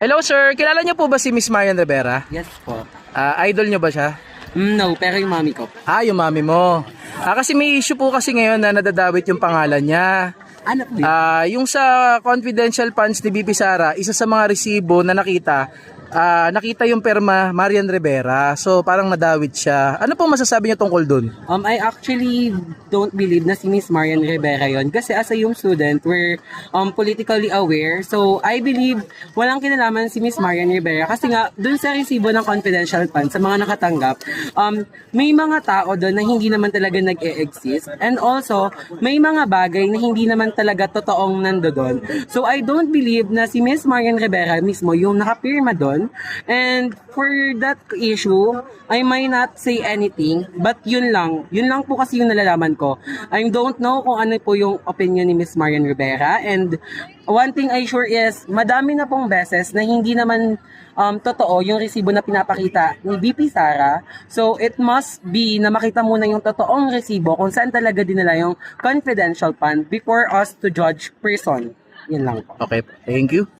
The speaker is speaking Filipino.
Hello sir, kilala niyo po ba si Miss Marian Rivera? Yes po. Ah, idol niyo ba siya? Mm, no, pero yung mami ko. Ah, yung mami mo. Ah, kasi may issue po kasi ngayon na nadadawit yung pangalan niya. Ano po yun? Ah, yung sa confidential funds ni BP Sara, isa sa mga resibo na nakita, ah, nakita yung perma Marian Rivera. So parang nadawit siya. Ano po masasabi niyo tungkol dun? Um, I actually don't believe na si Miss Marian Rivera yon kasi as a young student, we're um, politically aware. So, I believe walang kinalaman si Miss Marian Rivera kasi nga, dun sa resibo ng confidential fund, sa mga nakatanggap, um, may mga tao doon na hindi naman talaga nag-e-exist. And also, may mga bagay na hindi naman talaga totoong nando doon. So, I don't believe na si Miss Marian Rivera mismo yung nakapirma doon. And for that issue, I might not say anything, but yun lang. Yun lang po kasi yung nalalaman ko. I don't know kung ano po yung opinion ni Miss Marian Rivera. And one thing I sure is, madami na pong beses na hindi naman um, totoo yung resibo na pinapakita ni BP Sara. So, it must be na makita muna yung totoong resibo kung saan talaga dinala yung confidential fund before us to judge person. Yun lang po. Okay, thank you.